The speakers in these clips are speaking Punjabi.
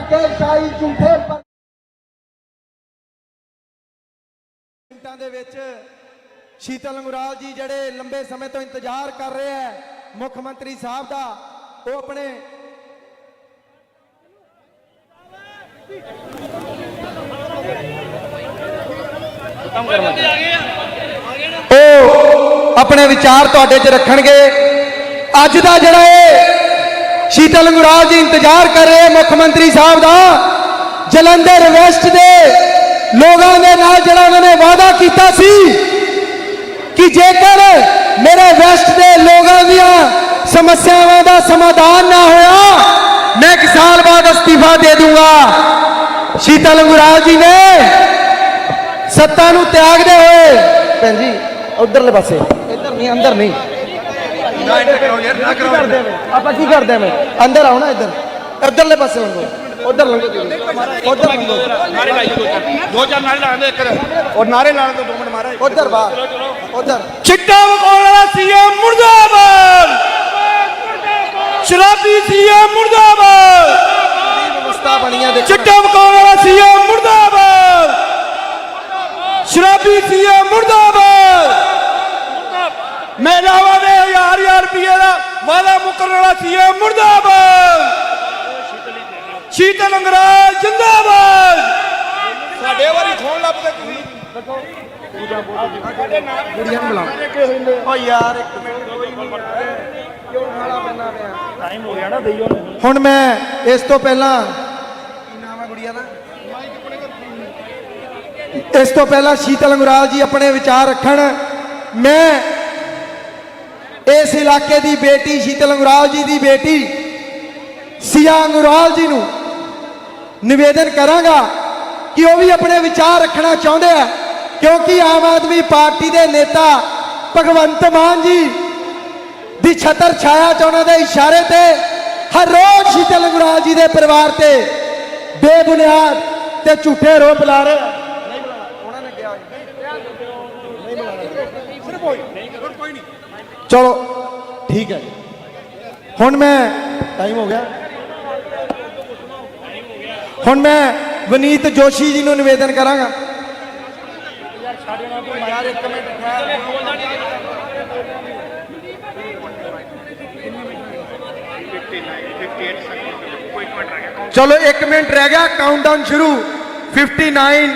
ਝੂਠੇ ਮਿੰਟਾਂ ਦੇ ਵਿੱਚ ਸ਼ੀਤਲ ਅੰਗੁਰਾਲ ਜੀ ਜਿਹੜੇ ਲੰਬੇ ਸਮੇਂ ਤੋਂ ਇੰਤਜ਼ਾਰ ਕਰ ਰਹੇ ਹੈ ਮੁੱਖ ਮੰਤਰੀ ਸਾਹਿਬ ਦਾ ਉਹ ਆਪਣੇ ਉਹ ਆਪਣੇ ਵਿਚਾਰ ਤੁਹਾਡੇ 'ਚ ਰੱਖਣਗੇ। ਅੱਜ ਦਾ ਜਿਹੜਾ ਇਹ ਸ਼ੀਤਲ ਅੰਗੁਰਾਲ ਜੀ ਇੰਤਜ਼ਾਰ ਕਰ ਰਹੇ ਮੁੱਖ ਮੰਤਰੀ ਸਾਹਿਬ ਦਾ। ਜਲੰਧਰ ਵੈਸਟ ਦੇ ਲੋਕਾਂ ਦੇ ਨਾਲ ਜਿਹੜਾ ਉਹਨਾਂ ਨੇ ਵਾਅਦਾ ਕੀਤਾ ਸੀ ਕਿ ਜੇਕਰ ਮੇਰੇ ਵੈਸਟ ਦੇ ਲੋਕਾਂ ਦੀਆਂ ਸਮੱਸਿਆਵਾਂ ਦਾ ਸਮਾਧਾਨ ਨਾ ਹੋਇਆ, ਮੈਂ ਇੱਕ ਸਾਲ ਬਾਅਦ ਅਸਤੀਫਾ ਦੇ ਦੂੰਗਾ। ਸ਼ੀਤਲ ਅੰਗੁਰਾਲ ਜੀ ਨੇ ਸੱਤਾ ਨੂੰ ਤਿਆਗਦੇ ਹੋਏ ਭੈਣ ਜੀ, ਉਧਰਲੇ ਪਾਸੇ। ਇੱਧਰ ਨਹੀਂ, ਅੰਦਰ ਨਹੀਂ। ਨਾ ਇੰਟਰ ਕਰੋ ਯਾਰ ਨਾ ਕਰੋ ਕਰਦੇ ਮੈਂ ਆਪਾਂ ਕੀ ਕਰਦੇ ਮੈਂ ਅੰਦਰ ਆਓ ਨਾ ਇੱਧਰ। ਉਧਰਲੇ ਪਾਸੇ ਲੰਘੋ ਉਧਰ ਲੰਘੋ ਤੁਸੀਂ। ਉਧਰ ਲੰਘੋ ਨਾਰੇ ਲਾਈ ਦੋ ਚਾਰ। ਦੋ ਚਾਰ ਨਾਰੇ ਲਾਉਂਦੇ ਇੱਕ ਔਰ ਨਾਰੇ ਲਾਣ ਤੋਂ ਦੋ ਮਿੰਟ ਮਾਰਾ। ਉਧਰ ਬਾਹਰ ਉਧਰ। ਚਿੱਟਾ ਮਕੌਲ ਵਾਲਾ ਸੀਐਮ ਮੁਰਦਾਬਾਦ। ਸ਼ਰਾਬੀ ਸੀਐਮ ਮੁਰਦਾਬਾਦ। ਵਿਵਸਥਾ ਬਣੀਆਂ ਦੇਖੋ ਚਿੱਟਾ ਮਕੌਲ ਵਾਲਾ ਸੀਐਮ ਮੁਰਦਾਬਾਦ। ਸ਼ਰਾਬੀ ਸੀਐਮ ਮੁਰਦਾਬਾਦ। ਮਹਿਲਾਵਾਂ ਦੇ ਹਜ਼ਾਰ ਹਜ਼ਾਰ ਰੁਪਏ ਦਾ ਵਾਦਾ ਮੁਕਰਨ ਵਾਲਾ ਸੀਐਮ ਮੁਰਦਾਬਾਦ। ਸ਼ੀਤਲ ਅੰਗਰਾਜ ਜਿੰਦਾਬਾਦ। ਸਾਡੇ ਵਾਰੀ ਖੋਣ ਲੱਭਦੇ ਤੁਸੀਂ। ਕੁੜੀਆਂ ਨੂੰ ਬੁਲਾਓ ਓ ਯਾਰ ਇੱਕ ਮਿੰਟ ਕਿਉਂ ਖਾਲਾ ਬੰਨਾ ਪਿਆ? ਟਾਈਮ ਹੋ ਗਿਆ ਨਾ ਦਈਓ ਹੁਣ ਮੈਂ ਇਸ ਤੋਂ ਪਹਿਲਾਂ ਕੀ ਨਾਮ ਹੈ ਗੁੜੀਆ ਦਾ? ਇਸ ਤੋਂ ਪਹਿਲਾਂ ਸ਼ੀਤਲ ਅੰਗੁਰਾਲ ਜੀ ਆਪਣੇ ਵਿਚਾਰ ਰੱਖਣ ਮੈਂ ਇਸ ਇਲਾਕੇ ਦੀ ਬੇਟੀ ਸ਼ੀਤਲ ਅੰਗੁਰਾਲ ਜੀ ਦੀ ਬੇਟੀ ਸਿਆ ਅੰਗੁਰਾਲ ਜੀ ਨੂੰ ਨਿਵੇਦਨ ਕਰਾਂਗਾ ਕਿ ਉਹ ਵੀ ਆਪਣੇ ਵਿਚਾਰ ਰੱਖਣਾ ਚਾਹੁੰਦੇ ਆ, ਕਿਉਂਕਿ ਆਮ ਆਦਮੀ ਪਾਰਟੀ ਦੇ ਨੇਤਾ ਭਗਵੰਤ ਮਾਨ ਜੀ ਦੀ ਛਤਰ ਛਾਇਆ ਚ ਉਹਨਾਂ ਦੇ ਇਸ਼ਾਰੇ ਤੇ ਹਰ ਰੋਜ਼ ਸ਼ੀਤਲ ਅੰਗੁਰਾਲ ਜੀ ਦੇ ਪਰਿਵਾਰ ਤੇ ਬੇਬੁਨਿਆਦ ਤੇ ਝੂਠੇ ਆਰੋਪ ਲਾ ਰਹੇ ਆ। ਉਹਨਾਂ ਨੇ ਕਿਹਾ ਨਹੀਂ ਬੁਲਾਣਾ। ਚਲੋ ਠੀਕ ਹੈ ਹੁਣ ਮੈਂ ਟਾਈਮ ਹੋ ਗਿਆ ਹੁਣ ਮੈਂ ਵਨੀਤ ਜੋਸ਼ੀ ਜੀ ਨੂੰ ਨਿਵੇਦਨ ਕਰਾਂਗਾ ਯਾਰ ਇੱਕ ਮਿੰਟ ਠਹਿਰ ਚਲੋ 1 ਮਿੰਟ ਰਹਿ ਗਿਆ ਕਾਊਂਟਡਾਊਨ ਸ਼ੁਰੂ 59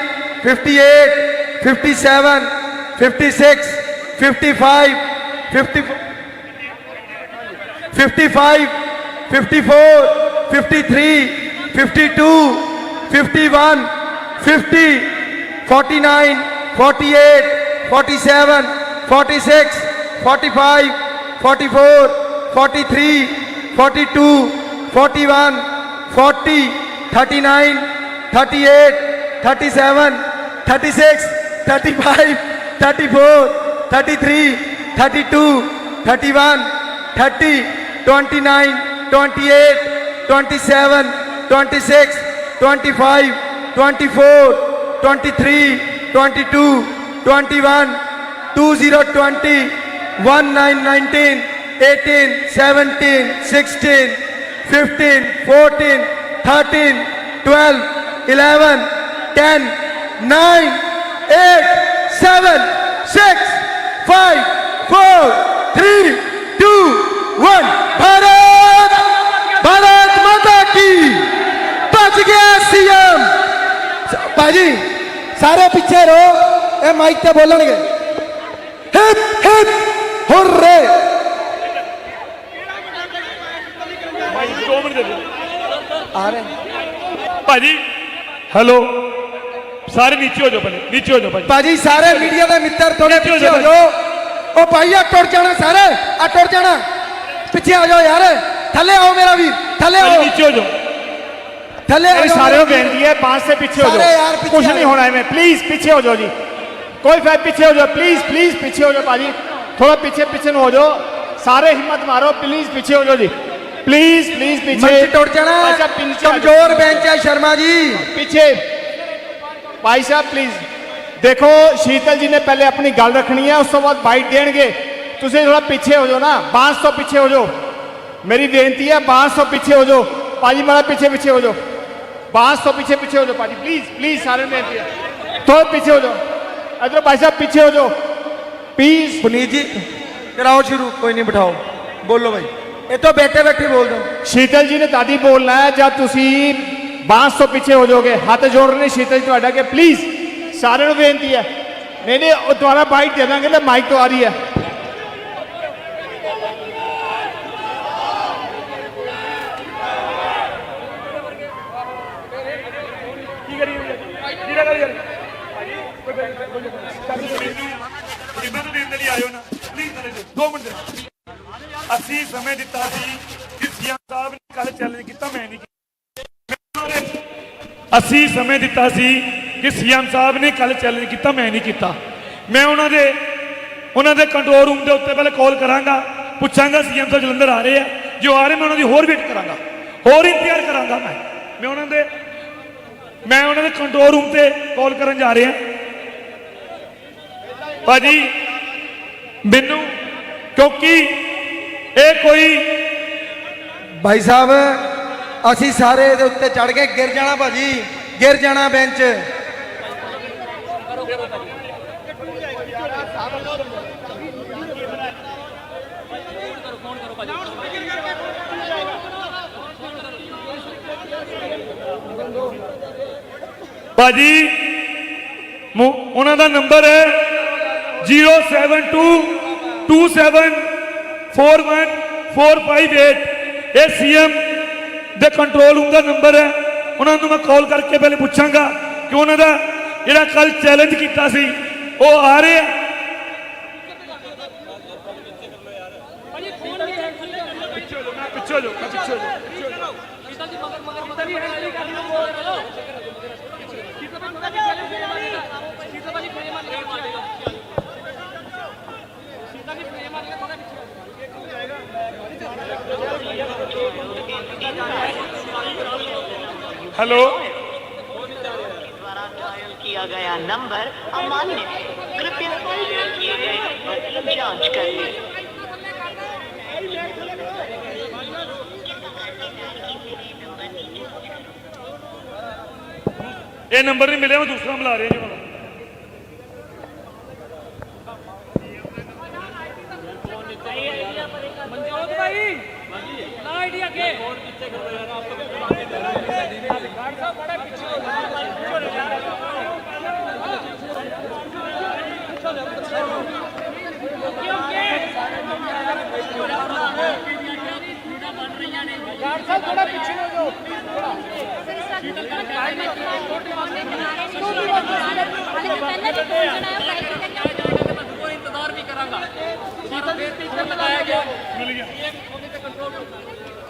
58 57 56 55 50 55 54 53 52 51 50 49 48 47 46 45 44 43 42 41 40 39 38 37 36 35 34 33 32, 31, 30, 29, 28, 27, 26, 25, 24, 23, 22, 21, 2020, 1919, 18, 17, 16, 15, 14, 13, 12, 11, 10, 9, 8, 7, 6, 5, 4 3 2 1 भारत भारत माता की बच गया सीएम ਭਾਜੀ ਸਾਰੇ ਪਿੱਛੇ ਰਹੋ ਇਹ ਮਾਈਕ ਤੇ ਬੋਲਣਗੇ ਹਿਪ ਹਿਪ ਹੁਰਰੇ ਦੋ ਮਿੰਟ ਦੇ ਦਿਓ ਆ ਰਹੇ ਭਾਜੀ ਹੈਲੋ ਸਾਰੇ ਨੀਚੇ ਹੋ ਜਾਓ ਪਹਿਲੇ ਨੀਚੇ ਹੋ ਜਾਓ ਭਾਜੀ ਭਾਜੀ ਸਾਰੇ ਮੀਡੀਆ ਦੇ ਮਿੱਤਰ ਥੋੜੇ ਪਿੱਛੇ ਹੋ ਪਿੱਛੇ ਹੋ ਜਾਓ। ਜਾਓ ਉਹ ਭਾਈ ਆ ਟੁੱਟ ਜਾਣਾ ਸਾਰੇ ਆ ਟੁੱਟ ਜਾਣਾ ਪਿੱਛੇ ਆ ਜਾਓ ਯਾਰ ਥੱਲੇ ਆਓ ਮੇਰਾ ਵੀਰ ਥੱਲੇ ਭਾਜੀ ਆਓ ਨੀਚੇ ਹੋ ਜਾਓ ਥੱਲੇ ਆ मेरे ਜਾਓ सारे मेरा को वीर। बेनती है पांच से पीछे हो सारे यार जाओ पीछे कुछ आ नहीं जाओ। होना है मैं प्लीज पीछे हो जाओ जी कोई फैब पीछे हो जाओ प्लीज प्लीज पीछे हो जाओ पाजी थोड़ा पीछे पीछे न हो जाओ सारे हिम्मत मारो प्लीज पीछे हो जाओ जी प्लीज प्लीज पीछे ਮੰਚ ਟੁੱਟ ਜਾਣਾ अच्छा पीछे आ जाओ। ਕਮਜ਼ੋਰ ਬੈਂਚ ਹੈ ਸ਼ਰਮਾ ਜੀ पीछे भाई साहब प्लीज ਦੇਖੋ ਸ਼ੀਤਲ ਜੀ ਨੇ ਪਹਿਲੇ ਆਪਣੀ ਗੱਲ ਰੱਖਣੀ ਹੈ ਉਸ ਤੋਂ ਬਾਅਦ ਬਾਈਟ ਦੇਣਗੇ। ਤੁਸੀਂ ਥੋੜਾ ਪਿੱਛੇ ਹੋ ਜਾਓ ਨਾ ਬਾਂਸ ਤੋਂ ਪਿੱਛੇ ਹੋ ਜਾਓ। ਮੇਰੀ ਬੇਨਤੀ ਹੈ ਬਾਂਸ ਤੋਂ ਪਿੱਛੇ ਹੋ ਜਾਓ। ਭਾਜੀ ਮਾੜਾ ਪਿੱਛੇ ਪਿੱਛੇ ਹੋ ਜਾਓ। ਬਾਂਸ ਤੋਂ ਪਿੱਛੇ ਪਿੱਛੇ ਹੋ ਜਾਓ ਭਾਜੀ ਪਲੀਜ਼ ਪਲੀਜ਼ ਸਾਰੇ ਬੇਨਤੀ ਹੈ ਥੋੜਾ ਪਿੱਛੇ ਹੋ ਜਾਓ। ਅਦਰ ਭਾਈ ਸਾਹਿਬ ਪਿੱਛੇ ਹੋ ਜਾਓ। ਪਲੀਜ਼ ਪੁਨੀਤ ਜੀ ਕਰਾਓ ਸ਼ੁਰੂ ਕੋਈ ਨਹੀਂ ਬਿਠਾਓ। ਬੋਲੋ ਭਾਈ। ਤੋਂ ਬੈਠੇ ਬੈਠੇ ਬੋਲ ਦੋ ਸ਼ੀਤਲ ਜੀ ਨੇ ਦਾਦੀ ਬੋਲਣਾ ਹੈ ਜਾਂ ਤੁਸੀਂ ਬਾਂਸ ਤੋਂ ਪਿੱਛੇ ਹੋ ਜਾਓਗੇ। ਹੱਥ ਜੋੜ ਰਹੇ ਸ਼ੀਤਲ ਜੀ ਤੁਹਾਡਾ ਕਿ ਪਲੀਜ਼ ਸਾਰਿਆਂ ਨੂੰ ਬੇਨਤੀ ਹੈ। ਨਹੀਂ ਨਹੀਂ, ਉਹ ਦੁਆਰਾ ਬਾਈਟ ਦੇ ਦਾਂਗੇ ਤੇ ਮਾਈਕ ਤੋਂ ਆ ਰਹੀ ਹੈ। ਅਸੀਂ ਸਮੇਂ ਦਿੱਤਾ ਸੀ ਕਿ ਸੀਐਮ ਸਾਹਿਬ ਨੇ ਕੱਲ ਚੈਲੰਜ ਕੀਤਾ ਮੈਂ ਨਹੀਂ ਕੀਤਾ ਅਸੀਂ ਸਮੇਂ ਦਿੱਤਾ ਸੀ। ਕਿ ਸੀਐਮ ਸਾਹਿਬ ਨੇ ਕੱਲ ਚੈਲੰਜ ਕੀਤਾ, ਮੈਂ ਨਹੀਂ ਕੀਤਾ। ਮੈਂ ਉਹਨਾਂ ਦੇ ਉਹਨਾਂ ਦੇ ਕੰਟਰੋਲ ਰੂਮ ਦੇ ਉੱਤੇ ਪਹਿਲੇ ਕਾਲ ਕਰਾਂਗਾ, ਪੁੱਛਾਂਗਾ ਸੀਐਮ ਸਾਹਿਬ ਜਲੰਧਰ ਆ ਰਹੇ ਆ। ਜੋ ਆ ਰਹੇ, ਮੈਂ ਉਹਨਾਂ ਦੀ ਹੋਰ ਵੇਟ ਕਰਾਂਗਾ। ਹੋਰ ਇੰਤਜ਼ਾਰ ਕਰਾਂਗਾ ਮੈਂ। ਮੈਂ ਉਹਨਾਂ ਦੇ, ਮੈਂ ਉਹਨਾਂ ਦੇ ਕੰਟਰੋਲ ਰੂਮ ਤੇ ਕਾਲ ਕਰਨ ਜਾ ਰਿਹਾ। ਭਾਜੀ, ਮੈਨੂੰ, ਕਿਉਂਕਿ ਇਹ ਕੋਈ ਭਾਈ ਸਾਹਿਬ, ਅਸੀਂ ਸਾਰੇ ਇਹਦੇ ਉੱਤੇ ਚੜ ਕੇ ਗਿਰ ਜਾਣਾ ਭਾਜੀ, ਗਿਰ ਜਾਣਾ ਬੈਂਚ ਭਾਜੀ ਉਹਨਾਂ ਦਾ ਨੰਬਰ ਹੈ 07227414558 ਇਹ ਸੀਐਮ ਦੇ ਕੰਟਰੋਲ ਰੂਮ ਦਾ ਨੰਬਰ ਹੈ। ਉਹਨਾਂ ਨੂੰ ਮੈਂ ਕਾਲ ਕਰਕੇ ਪਹਿਲੇ ਪੁੱਛਾਂਗਾ ਕਿ ਉਹਨਾਂ ਦਾ ਜਿਹੜਾ ਕੱਲ ਚੈਲੰਜ ਕੀਤਾ ਸੀ ਉਹ ਆ ਰਹੇ ਆ ਪਿੱਛੇ गया नंबर अमान्य है कृपया डायल किए गए नंबर की जांच कर लें ਇਹ ਨੰਬਰ ਨਹੀਂ ਮਿਲਿਆ ਮੈਂ ਦੂਸਰਾ ਮਿਲਾ ਰਿਹਾ ਜੀ ਹੁਣ ਮਨਜੋਤ ਭਾਈ ਨਾ ਆਈਡੀ ਅੱਗੇ ਕੋਈ ਇੰਤਜ਼ਾਰ ਵੀ ਕਰਾਂਗਾ ਪਰ ਬੇਨਤੀ ਕਰ ਲਗਾਇਆ ਗਿਆ ਮਿਲ ਗਿਆ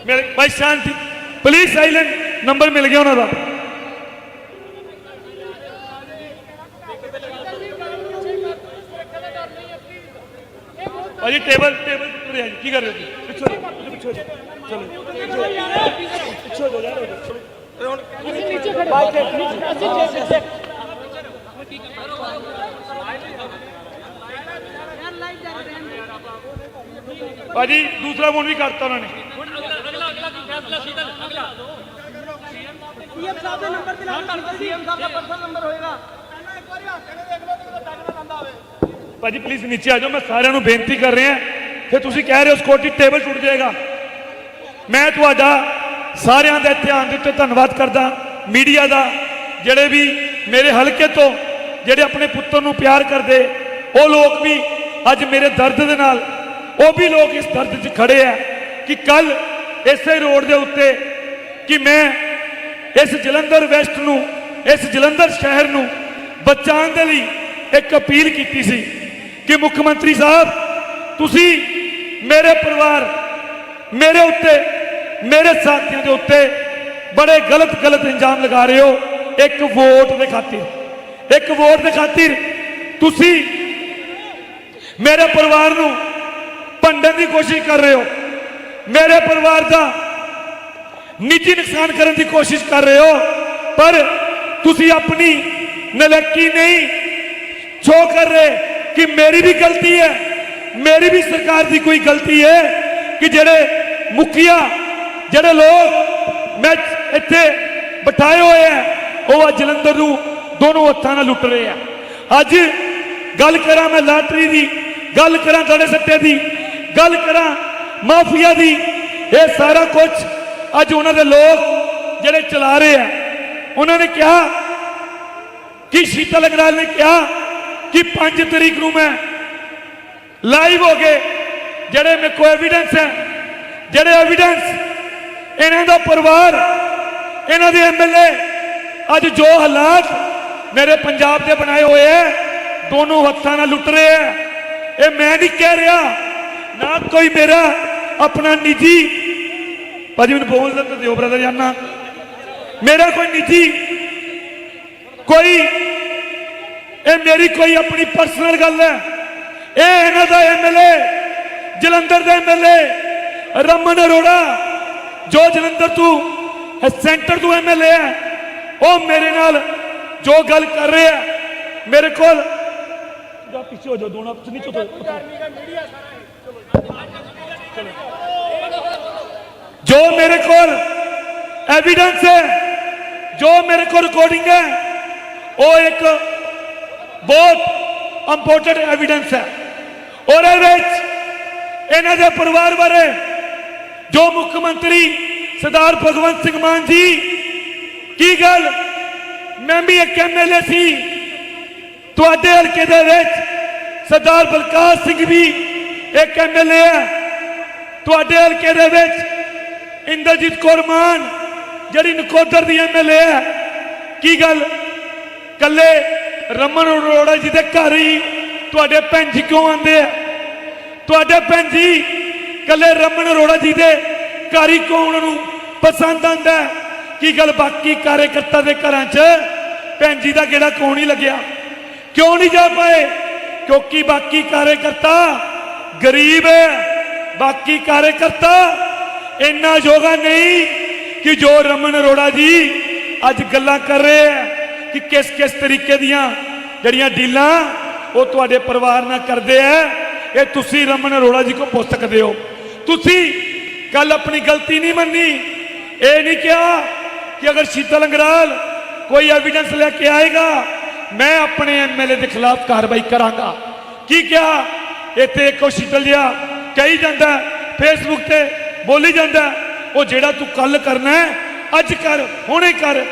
ਮੇਰੇ ਭਾਈ ਸ਼ਾਂਤੀ ਪਲੀਜ਼ ਸਾਇਲੈਂਟ ਨੰਬਰ ਮਿਲ ਗਿਆ ਉਹਨਾਂ ਦਾ ਭਾਜੀ ਟੇਬਲ ਟੇਬਲ ਕਿੱਥੇ ਰਿਹਾ ਜੀ ਕੀ ਕਰ ਰਹੇ ਜੀ ਪਿੱਛੇ ਹੋ ਜਾਓ, ਪਿੱਛੇ ਹੋ ਜਾਓ। ਚਲੋ। ਭਾਜੀ ਦੂਸਰਾ ਫੋਨ ਵੀ ਕਰਤਾ ਉਹਨਾਂ ਨੇ ਹੁਣ ਅਗਲਾ ਅਗਲਾ ਅਗਲਾ ਕੀ ਫੈਸਲਾ ਸੀਦਲ ਅਗਲਾ ਸੀਐਮ ਸਾਹਿਬ ਦੇ ਨੰਬਰ ਤੇ ਲਾ ਸੀਐਮ ਸਾਹਿਬ ਦਾ ਪਰਸਨਲ ਨੰਬਰ ਹੋਏਗਾ। ਭਾਜੀ ਪਲੀਜ਼ ਨੀਚੇ ਆ ਜਾਓ। ਮੈਂ ਸਾਰਿਆਂ ਨੂੰ ਬੇਨਤੀ ਕਰ ਰਿਹਾ। ਫਿਰ ਤੁਸੀਂ ਕਹਿ ਰਹੇ ਹੋ ਸਕੋਟੀ ਟੇਬਲ ਟੁੱਟ ਜਾਏਗਾ। ਮੈਂ ਤੁਹਾਡਾ ਸਾਰਿਆਂ ਦੇ ਧਿਆਨ ਦੇ ਉੱਤੇ ਧੰਨਵਾਦ ਕਰਦਾ। ਮੀਡੀਆ ਦਾ, ਜਿਹੜੇ ਵੀ ਮੇਰੇ ਹਲਕੇ ਤੋਂ ਜਿਹੜੇ ਆਪਣੇ ਪੁੱਤਰ ਨੂੰ ਪਿਆਰ ਕਰਦੇ, ਉਹ ਲੋਕ ਵੀ ਅੱਜ ਮੇਰੇ ਦਰਦ ਦੇ ਨਾਲ, ਉਹ ਵੀ ਲੋਕ ਇਸ ਦਰਦ 'ਚ ਖੜੇ ਆ ਕਿ ਕੱਲ ਇਸੇ ਰੋਡ ਦੇ ਉੱਤੇ ਕਿ ਮੈਂ ਇਸ ਜਲੰਧਰ ਵੈਸਟ ਨੂੰ, ਇਸ ਜਲੰਧਰ ਸ਼ਹਿਰ ਨੂੰ ਬਚਾਉਣ ਦੇ ਲਈ ਇੱਕ ਅਪੀਲ ਕੀਤੀ ਸੀ ਕਿ ਮੁੱਖ ਮੰਤਰੀ ਸਾਹਿਬ, ਤੁਸੀਂ ਮੇਰੇ ਪਰਿਵਾਰ, ਮੇਰੇ ਉੱਤੇ, ਮੇਰੇ ਸਾਥੀਆਂ ਦੇ ਉੱਤੇ ਬੜੇ ਗਲਤ ਗਲਤ ਇੰਜਾਮ ਲਗਾ ਰਹੇ ਹੋ। ਇੱਕ ਵੋਟ ਦੇ ਖਾਤਰ, ਇੱਕ ਵੋਟ ਦੇ ਖਾਤਰ ਤੁਸੀਂ ਮੇਰੇ ਪਰਿਵਾਰ ਨੂੰ ਭੰਡਣ ਦੀ ਕੋਸ਼ਿਸ਼ ਕਰ ਰਹੇ ਹੋ। ਮੇਰੇ ਪਰਿਵਾਰ ਦਾ ਨਿੱਜੀ ਨੁਕਸਾਨ ਕਰਨ ਦੀ ਕੋਸ਼ਿਸ਼ ਕਰ ਰਹੇ ਹੋ, ਪਰ ਤੁਸੀਂ ਆਪਣੀ ਨਲਕੀ ਨਹੀਂ ਸ਼ੋ ਕਰ ਰਹੇ ਕਿ ਮੇਰੀ ਵੀ ਗਲਤੀ ਹੈ। ਮੇਰੀ ਵੀ ਸਰਕਾਰ ਦੀ ਕੋਈ ਗਲਤੀ ਹੈ ਕਿ ਜਿਹੜੇ ਮੁਖੀਆ, ਜਿਹੜੇ ਲੋਕ ਮੈਂ ਇੱਥੇ ਬਿਠਾਏ ਹੋਏ ਆ, ਉਹ ਅੱਜ ਜਲੰਧਰ ਨੂੰ ਦੋਨੋਂ ਹੱਥਾਂ ਨਾਲ ਲੁੱਟ ਰਹੇ ਆ। ਅੱਜ ਗੱਲ ਕਰਾਂ ਮੈਂ ਲਾਟਰੀ ਦੀ, ਗੱਲ ਕਰਾਂ ਤੁਹਾਡੇ ਸੱਟੇ ਦੀ, ਗੱਲ ਕਰਾਂ ਮਾਫੀਆ ਦੀ, ਇਹ ਸਾਰਾ ਕੁਝ ਅੱਜ ਉਹਨਾਂ ਦੇ ਲੋਕ ਜਿਹੜੇ ਚਲਾ ਰਹੇ ਆ। ਉਹਨਾਂ ਨੇ ਕਿਹਾ, ਕਿ ਸ਼ੀਤਲ ਅਗਰਾਲ ਨੇ ਕਿਹਾ ਕਿ 5 ਤਰੀਕ ਨੂੰ ਮੈਂ ਲਾਈਵ ਹੋ ਕੇ ਜਿਹੜੇ ਮੇਰੇ ਕੋਲ ਐਵੀਡੈਂਸ ਹੈ, ਜਿਹੜੇ ਐਵੀਡੈਂਸ ਇਹਨਾਂ ਦਾ ਪਰਿਵਾਰ, ਇਹਨਾਂ ਦੇ ਐਮਐਲਏ ਅੱਜ ਜੋ ਹਾਲਾਤ ਮੇਰੇ ਪੰਜਾਬ ਦੇ ਬਣਾਏ ਹੋਏ ਐ ਦੋਨੋਂ ਹੱਥਾਂ ਨਾਲ ਲੁੱਟ ਰਹੇ ਐ ਇਹ ਮੈਂ ਨਹੀਂ ਕਹਿ ਰਿਹਾ, ਨਾ ਕੋਈ ਮੇਰਾ ਆਪਣਾ ਨਿੱਜੀ, ਭਾਜੀ ਮੈਨੂੰ ਬੋਲ ਤਾਂ ਦਿਓ ਬ੍ਰਦਰ ਜਾਨਾ। ਮੇਰਾ ਕੋਈ ਨਿੱਜੀ, ਕੋਈ, ਇਹ ਮੇਰੀ ਕੋਈ ਆਪਣੀ ਪਰਸਨਲ ਗੱਲ ਹੈ। ਇਹ ਇਹਨਾਂ ਦਾ ਐਮਐਲਏ ਜਲੰਧਰ ਦਾ ਐਮਐਲਏ ਰਮਨ ਅਰੋੜਾ, ਜੋ ਜਲੰਧਰ ਤੋਂ ਸੈਂਟਰ ਤੋਂ ਐਮਐਲਏ ਹੈ, ਉਹ ਮੇਰੇ ਨਾਲ ਜੋ ਗੱਲ ਕਰ ਰਿਹਾ ਮੇਰੇ ਕੋਲ ਜਾ ਪਿੱਛੇ ਹੋ ਜਾਓ, ਦੋਨੋਂ ਆਪਸ ਨਹੀਂ ਚੁੱਪ ਜੋ ਮੇਰੇ ਕੋਲ ਐਵੀਡੈਂਸ ਹੈ, ਜੋ ਮੇਰੇ ਕੋਲ ਰਿਕਾਰਡਿੰਗ ਹੈ, ਉਹ ਇੱਕ ਬਹੁਤ ਇੰਪੋਰਟੈਂਟ ਐਵੀਡੈਂਸ ਹੈ। ਔਰ ਇਹਦੇ ਵਿੱਚ ਇਹਨਾਂ ਦੇ ਪਰਿਵਾਰ ਬਾਰੇ ਜੋ ਮੁੱਖ ਮੰਤਰੀ ਸਰਦਾਰ ਭਗਵੰਤ ਸਿੰਘ ਮਾਨ ਜੀ, ਕੀ ਗੱਲ? ਮੈਂ ਵੀ ਇੱਕ ਐਮਐਲਏ ਸੀ। ਤੁਹਾਡੇ ਹਲਕੇ ਦੇ ਵਿੱਚ ਸਰਦਾਰ ਬਲਕਾਰ ਸਿੰਘ ਵੀ ਇੱਕ ਐਮਐਲਏ ਹੈ ਤੁਹਾਡੇ ਹਲਕੇ ਦੇ ਵਿੱਚ ਇੰਦਰਜੀਤ ਕੌਰ ਮਾਨ, ਜਿਹੜੀ ਨਕੋਦਰ ਦੀ ਐਮਐਲਏ ਹੈ ਕੀ ਗੱਲ? ਕੱਲੇ ਰਮਨ ਅਰੋੜਾ ਜੀ ਦੇ ਘਰ ਹੀ ਤੁਹਾਡੇ ਭੈਣ ਜੀ ਕਿਉਂ ਆਉਂਦੇ ਆ? ਤੁਹਾਡੇ ਭੈਣ ਜੀ ਕੱਲੇ ਰਮਨ ਅਰੋੜਾ ਜੀ ਦੇ ਘਰ ਹੀ ਨੂੰ ਪਸੰਦ ਆਂਦਾ ਕੀ ਗੱਲ ਬਾਕੀ ਕਾਰਜਕਰਤਾ ਦੇ ਘਰਾਂ 'ਚ ਭੈਣ ਜੀ ਦਾ ਕਿਹੜਾ ਕਿਉਂ ਨਹੀਂ ਲੱਗਿਆ? ਕਿਉਂ ਨਹੀਂ ਜਾ ਪਾਏ? ਕਿਉਂਕਿ ਬਾਕੀ ਕਾਰਜਕਰਤਾ ਗਰੀਬ ਹੈ। ਬਾਕੀ ਕਾਰਜਕਰਤਾ ਇੰਨਾ ਯੋਗਾ ਨਹੀਂ ਕਿ ਜੋ ਰਮਨ ਅਰੋੜਾ ਜੀ ਅੱਜ ਗੱਲਾਂ ਕਰ ਰਹੇ ਹੈ ਕਿ ਕਿਸ ਕਿਸ ਤਰੀਕੇ ਦੀਆਂ ਜਿਹੜੀਆਂ ਡੀਲਾਂ ਉਹ ਤੁਹਾਡੇ ਪਰਿਵਾਰ ਨਾਲ ਕਰਦੇ ਆ। ਇਹ ਤੁਸੀਂ ਰਮਨ ਅਰੋੜਾ ਜੀ ਕੋ ਪੁੱਛ ਸਕਦੇ ਹੋ। ਤੁਸੀਂ ਗੱਲ ਆਪਣੀ ਗਲਤੀ ਨਹੀਂ ਮੰਨੀ। ਇਹ ਨਹੀਂ ਕਿਹਾ ਕਿ ਅਗਰ ਸ਼ੀਤਲ ਅੰਗਰਾਲ ਕੋਈ ਐਵੀਡੈਂਸ ਲੈ ਕੇ ਆਏਗਾ, ਮੈਂ ਆਪਣੇ ਐਮਐਲਏ ਦੇ ਖਿਲਾਫ ਕਾਰਵਾਈ ਕਰਾਂਗਾ। ਕੀ ਕਿਹਾ? ਇੱਥੇ ਇੱਕੋ ਸ਼ੀਤਲ ਜਿਹਾ ਕਹੀ ਜਾਂਦਾ ਫੇਸਬੁੱਕ ਤੇ ਬੋਲੀ ਜਾਂਦਾ, ਉਹ ਜਿਹੜਾ ਤੂੰ ਕੱਲ ਕਰਨਾ ਅੱਜ ਕਰ, ਹੁਣੇ ਕਰ।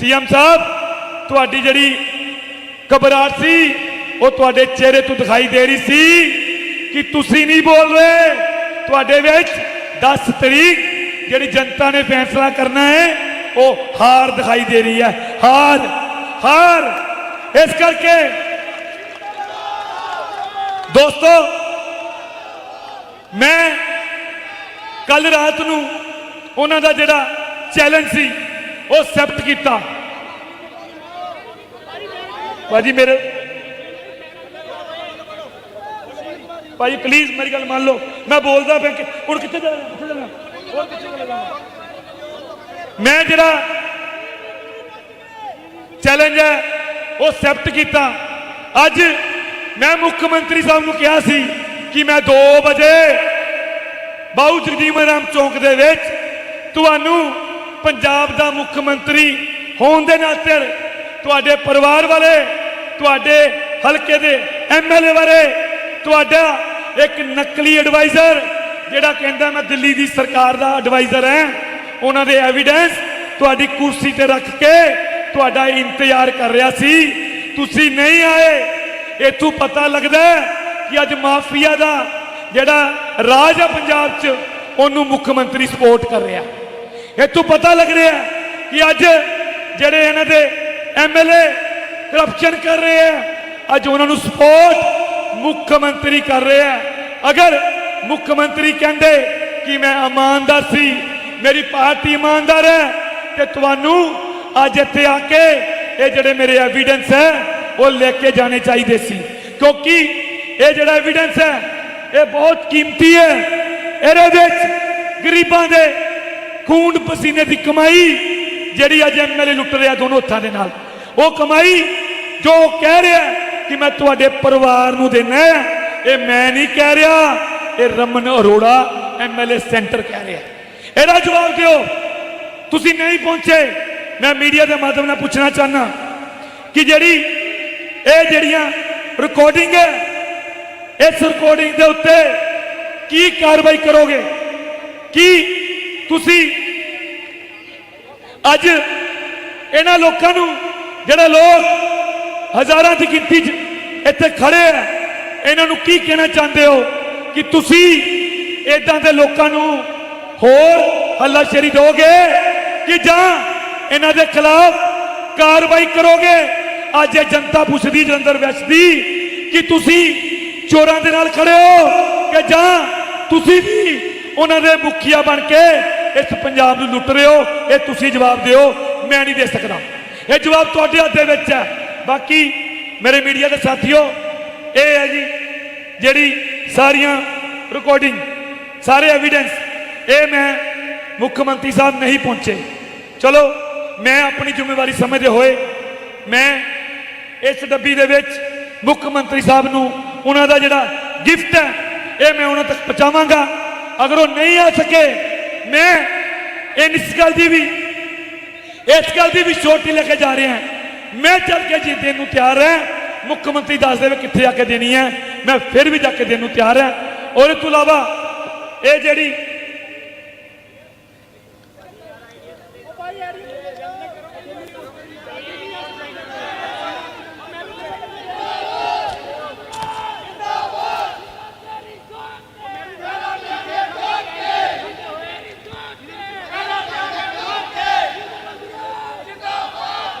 ਸੀਐਮ ਸਾਹਿਬ, ਤੁਹਾਡੀ ਜਿਹੜੀ ਘਬਰਾਹਟ ਸੀ ਉਹ ਤੁਹਾਡੇ ਚਿਹਰੇ ਤੋਂ ਦਿਖਾਈ ਦੇ ਰਹੀ ਸੀ ਕਿ ਤੁਸੀਂ ਨਹੀਂ ਬੋਲ ਰਹੇ। ਤੁਹਾਡੇ ਵਿੱਚ 10 ਤਰੀਕ ਜਿਹੜੀ ਜਨਤਾ ਨੇ ਫੈਸਲਾ ਕਰਨਾ ਹੈ, ਉਹ ਹਾਰ ਦਿਖਾਈ ਦੇ ਰਹੀ ਹੈ। ਹਾਰ ਹਾਰ। ਇਸ ਕਰਕੇ ਦੋਸਤੋ, ਮੈਂ ਕੱਲ ਰਾਤ ਨੂੰ ਉਹਨਾਂ ਦਾ ਜਿਹੜਾ ਚੈਲੰਜ ਸੀ, ਉਹ ਐਕਸੈਪਟ ਕੀਤਾ। ਭਾਜੀ ਮੇਰੇ ਭਾਈ ਪਲੀਜ਼ ਮੇਰੀ ਗੱਲ ਮੰਨ ਲਓ। ਮੈਂ ਬੋਲਦਾ ਪਿਆ ਕਿ ਹੁਣ ਕਿੱਥੇ ਜਾਣਾ ਕਿੱਥੇ ਜਾਣਾ? ਹੋਰ ਕਿੱਥੇ ਜਾਣਾ? ਮੈਂ ਜਿਹੜਾ ਚੈਲੰਜ ਹੈ, ਉਹ ਐਕਸੈਪਟ ਕੀਤਾ। ਅੱਜ ਮੈਂ ਮੁੱਖ ਮੰਤਰੀ ਸਾਹਿਬ ਨੂੰ ਕਿਹਾ ਸੀ ਕਿ ਮੈਂ 2 ਵਜੇ ਬਾਊ ਜਗਜੀਵਨ ਰਾਮ ਚੌਂਕ ਦੇ ਵਿੱਚ ਤੁਹਾਨੂੰ ਪੰਜਾਬ ਦਾ ਮੁੱਖ ਮੰਤਰੀ ਹੋਣ ਦੇ ਨਾਤੇ ਤੁਹਾਡੇ ਪਰਿਵਾਰ ਵਾਲੇ, ਤੁਹਾਡੇ ਹਲਕੇ ਦੇ ਐਮਐਲਏ ਬਾਰੇ ਤੁਹਾਡਾ ਇੱਕ ਨਕਲੀ ਐਡਵਾਈਜ਼ਰ ਜਿਹੜਾ ਕਹਿੰਦਾ ਮੈਂ ਦਿੱਲੀ ਦੀ ਸਰਕਾਰ ਦਾ ਐਡਵਾਈਜ਼ਰ ਹਾਂ। ਉਹਨਾਂ ਦੇ ਐਵੀਡੈਂਸ ਤੁਹਾਡੀ ਕੁਰਸੀ ਤੇ ਰੱਖ ਕੇ ਤੁਹਾਡਾ ਇੰਤਜ਼ਾਰ ਕਰ ਰਿਹਾ ਸੀ। ਤੁਸੀਂ ਨਹੀਂ ਆਏ। ਇਥੋਂ ਪਤਾ ਲੱਗਦਾ ਕਿ ਅੱਜ ਮਾਫੀਆ ਦਾ ਜਿਹੜਾ ਰਾਜ ਹੈ ਪੰਜਾਬ 'ਚ, ਉਹਨੂੰ ਮੁੱਖ ਮੰਤਰੀ ਸਪੋਰਟ ਕਰ ਰਿਹਾ। ਇਥੋਂ ਪਤਾ ਲੱਗ ਰਿਹਾ ਕਿ ਅੱਜ ਜਿਹੜੇ ਇਹਨਾਂ ਦੇ ਐਮਐਲਏ ਕਰਪਸ਼ਨ ਕਰ ਰਹੇ ਆ ਅੱਜ ਉਹਨਾਂ ਨੂੰ ਸਪੋਰਟ ਮੁੱਖ ਮੰਤਰੀ ਕਰ ਰਹੇ ਆ ਅਗਰ ਮੁੱਖ ਮੰਤਰੀ ਕਹਿੰਦੇ ਕਿ ਮੈਂ ਇਮਾਨਦਾਰ ਸੀ ਮੇਰੀ ਪਾਰਟੀ ਇਮਾਨਦਾਰ ਹੈ ਤੇ ਤੁਹਾਨੂੰ ਅੱਜ ਇੱਥੇ ਆ ਕੇ ਇਹ ਜਿਹੜੇ ਮੇਰੇ ਐਵੀਡੈਂਸ ਹੈ ਉਹ ਲੈ ਕੇ ਜਾਣੇ ਚਾਹੀਦੇ ਸੀ ਕਿਉਂਕਿ ਇਹ ਜਿਹੜਾ ਐਵੀਡੈਂਸ ਹੈ ਇਹ ਬਹੁਤ ਕੀਮਤੀ ਹੈ ਇਹਦੇ ਵਿੱਚ ਗਰੀਬਾਂ ਦੇ ਖੂਨ ਪਸੀਨੇ ਦੀ ਕਮਾਈ ਜਿਹੜੀ ਅੱਜ ਐਮਐਲਏ ਲੁੱਟ ਰਿਹਾ ਦੋਨੋਂ ਹੱਥਾਂ ਦੇ ਨਾਲ ਉਹ ਕਮਾਈ ਜੋ ਉਹ ਕਹਿ ਰਿਹਾ ਕਿ ਮੈਂ ਤੁਹਾਡੇ ਪਰਿਵਾਰ ਨੂੰ ਦੇਣਾ ਇਹ ਮੈਂ ਨਹੀਂ ਕਹਿ ਰਿਹਾ, ਇਹ ਰਮਨ ਅਰੋੜਾ ਐਮਐਲਏ ਸੈਂਟਰ ਕਹਿ ਰਿਹਾ। ਇਹਦਾ ਜਵਾਬ ਦਿਓ। ਤੁਸੀਂ ਨਹੀਂ ਪਹੁੰਚੇ। ਮੈਂ ਮੀਡੀਆ ਦੇ ਮਾਧਿਅਮ ਨਾਲ ਪੁੱਛਣਾ ਚਾਹਨਾ ਕਿ ਜਿਹੜੀ ਇਹ ਜਿਹੜੀਆਂ ਰਿਕਾਰਡਿੰਗ ਹੈ, ਇਸ ਰਿਕਾਰਡਿੰਗ ਦੇ ਉੱਤੇ ਕੀ ਕਾਰਵਾਈ ਕਰੋਗੇ? ਕੀ ਤੁਸੀਂ ਅੱਜ ਇਹਨਾਂ ਲੋਕਾਂ ਨੂੰ, ਜਿਹੜੇ ਲੋਕ ਹਜ਼ਾਰਾਂ ਦੀ ਗਿਣਤੀ 'ਚ ਇੱਥੇ ਖੜੇ ਆ। ਇਹਨਾਂ ਨੂੰ ਕੀ ਕਹਿਣਾ ਚਾਹੁੰਦੇ ਹੋ ਕਿ ਤੁਸੀਂ ਇਦਾਂ ਦੇ ਲੋਕਾਂ ਨੂੰ ਹੋਰ ਹੱਲਾਸ਼ੇਰੀ ਦਿਓਗੇ ਕਿ ਜਾਂ ਇਹਨਾਂ ਦੇ ਖਿਲਾਫ ਕਾਰਵਾਈ ਕਰੋਗੇ? ਅੱਜ ਇਹ ਜਨਤਾ ਪੁੱਛਦੀ, ਜਲੰਧਰ ਵੈਸਟ ਦੀ ਕਿ ਤੁਸੀਂ ਚੋਰਾਂ ਦੇ ਨਾਲ ਖੜੇ ਹੋ ਕਿ ਜਾਂ ਤੁਸੀਂ ਵੀ ਉਹਨਾਂ ਦੇ ਮੁਖੀਆ ਬਣ ਕੇ ਇਸ ਪੰਜਾਬ ਨੂੰ ਲੁੱਟ ਰਹੇ ਹੋ? ਇਹ ਤੁਸੀਂ ਜਵਾਬ ਦਿਓ, ਮੈਂ ਨਹੀਂ ਦੇ ਸਕਦਾ। ਇਹ ਜਵਾਬ ਤੁਹਾਡੇ ਹੱਥ ਦੇ ਵਿੱਚ ਹੈ। ਬਾਕੀ ਮੇਰੇ ਮੀਡੀਆ ਦੇ ਸਾਥੀਓ, ਇਹ ਹੈ ਜੀ ਜਿਹੜੀ ਸਾਰੀਆਂ ਰਿਕਾਰਡਿੰਗ ਸਾਰੇ ਐਵੀਡੈਂਸ ਇਹ ਮੈਂ ਮੁੱਖ ਮੰਤਰੀ ਸਾਹਿਬ ਨਹੀਂ ਪਹੁੰਚੇ। ਚਲੋ, ਮੈਂ ਆਪਣੀ ਜ਼ਿੰਮੇਵਾਰੀ ਸਮਝਦੇ ਹੋਏ, ਮੈਂ ਇਸ ਡੱਬੀ ਦੇ ਵਿੱਚ ਮੁੱਖ ਮੰਤਰੀ ਸਾਹਿਬ ਨੂੰ ਉਹਨਾਂ ਦਾ ਜਿਹੜਾ ਗਿਫਟ ਹੈ, ਇਹ ਮੈਂ ਉਹਨਾਂ ਤੱਕ ਪਹੁੰਚਾਵਾਂਗਾ। ਅਗਰ ਉਹ ਨਹੀਂ ਆ ਸਕੇ, ਮੈਂ ਇਸ ਗੱਲ ਦੀ ਵੀ, ਇਸ ਗੱਲ ਦੀ ਵੀ ਛੋਟੀ ਲੈ ਕੇ ਜਾ ਰਿਹਾ ਮੈਂ ਚੱਲ ਕੇ ਜੀ ਦੇਣ ਨੂੰ ਤਿਆਰ ਹਾਂ, ਮੁੱਖ ਮੰਤਰੀ ਦੱਸ ਦੇਵੇ ਕਿੱਥੇ ਜਾ ਕੇ ਦੇਣੀ ਹੈ। ਮੈਂ ਫਿਰ ਵੀ ਜਾ ਕੇ ਦੇਣ ਨੂੰ ਤਿਆਰ ਹਾਂ। ਔਰ ਇਸ ਤੋਂ ਇਲਾਵਾ ਇਹ ਜਿਹੜੀ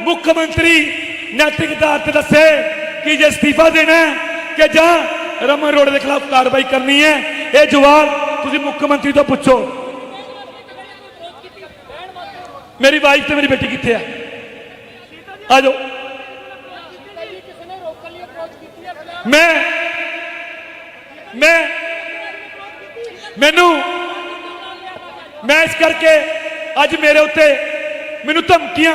ਮੁੱਖ ਮੰਤਰੀ ਨੈਤਿਕਤਾ ਅਰਥ ਦੱਸੇ ਕਿ ਜੇ ਅਸਤੀਫਾ ਦੇਣਾ ਕਿ ਜਾਂ ਰਮਨ ਰੋਡ ਦੇ ਖਿਲਾਫ ਕਾਰਵਾਈ ਕਰਨੀ ਹੈ, ਇਹ ਜਵਾਬ ਤੁਸੀਂ ਮੁੱਖ ਮੰਤਰੀ ਤੋਂ ਪੁੱਛੋ। ਮੇਰੀ ਵਾਈਫ ਤੇ ਮੇਰੀ ਬੇਟੀ ਕਿੱਥੇ ਆ? ਆ ਜਾਓ ਮੈਂ ਮੈਂ, ਮੈਨੂੰ, ਮੈਂ ਇਸ ਕਰਕੇ ਅੱਜ ਮੇਰੇ ਉੱਤੇ ਮੈਨੂੰ ਧਮਕੀਆਂ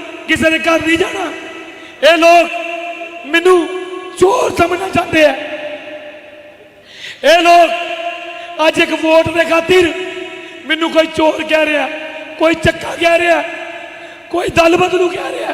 ਕਿਸੇ ਦੇ ਘਰ ਨਹੀਂ ਜਾਣਾ। ਇਹ ਲੋਕ ਮੈਨੂੰ ਚੋਰ ਸਮਝਣਾ ਚਾਹੁੰਦੇ ਆ। ਇਹ ਲੋਕ ਅੱਜ ਇੱਕ ਵੋਟ ਦੇ ਖਾਤਰ ਮੈਨੂੰ ਕੋਈ ਚੋਰ ਕਹਿ ਰਿਹਾ, ਕੋਈ ਚੱਕਾ ਕਹਿ ਰਿਹਾ, ਕੋਈ ਦਲ ਬਦਲੂ ਕਹਿ ਰਿਹਾ।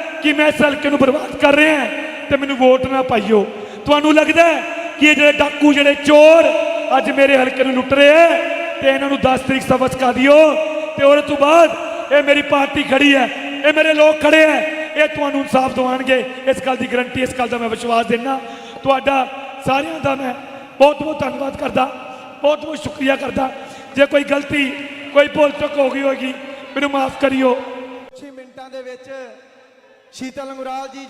ਕਿ ਮੈਂ ਇਸ ਹਲਕੇ ਨੂੰ ਬਰਬਾਦ ਕਰ ਰਿਹਾ ਹਾਂ, ਤੇ ਮੈਨੂੰ ਵੋਟ ਨਾ ਪਾਈਓ। ਤੁਹਾਨੂੰ ਲੱਗਦਾ ਕਿ ਇਹ ਜਿਹੜੇ ਡਾਕੂ, ਜਿਹੜੇ ਚੋਰ ਅੱਜ ਮੇਰੇ ਹਲਕੇ ਨੂੰ ਲੁੱਟ ਰਹੇ ਹੈ, ਤੇ ਇਹਨਾਂ ਨੂੰ 10 ਤਰੀਕ ਸਬਕ ਕਾ ਦਿਓ? ਤੇ ਉਹਦੇ ਤੋਂ ਬਾਅਦ ਇਹ ਮੇਰੀ ਪਾਰਟੀ ਖੜੀ ਹੈ, ਇਹ ਮੇਰੇ ਲੋਕ ਖੜੇ ਹੈ, ਇਹ ਤੁਹਾਨੂੰ ਇਨਸਾਫ ਦਿਵਾਉਣਗੇ। ਇਸ ਗੱਲ ਦੀ ਗਰੰਟੀ, ਇਸ ਗੱਲ ਦਾ ਮੈਂ ਵਿਸ਼ਵਾਸ ਦਿੰਦਾ। ਤੁਹਾਡਾ ਸਾਰਿਆਂ ਦਾ ਮੈਂ ਬਹੁਤ ਬਹੁਤ ਧੰਨਵਾਦ ਕਰਦਾ ਬਹੁਤ ਬਹੁਤ ਸ਼ੁਕਰੀਆ ਕਰਦਾ। ਜੇ ਕੋਈ ਗਲਤੀ, ਕੋਈ ਭੁੱਲ ਚੁੱਕ ਹੋ ਗਈ ਹੋਗੀ ਮੈਨੂੰ ਮਾਫ ਕਰਿਓ। ਕੁਝ ਮਿੰਟਾਂ ਦੇ ਵਿੱਚ ਸ਼ੀਤਲ ਅੰਗਰਾਲ ਜੀ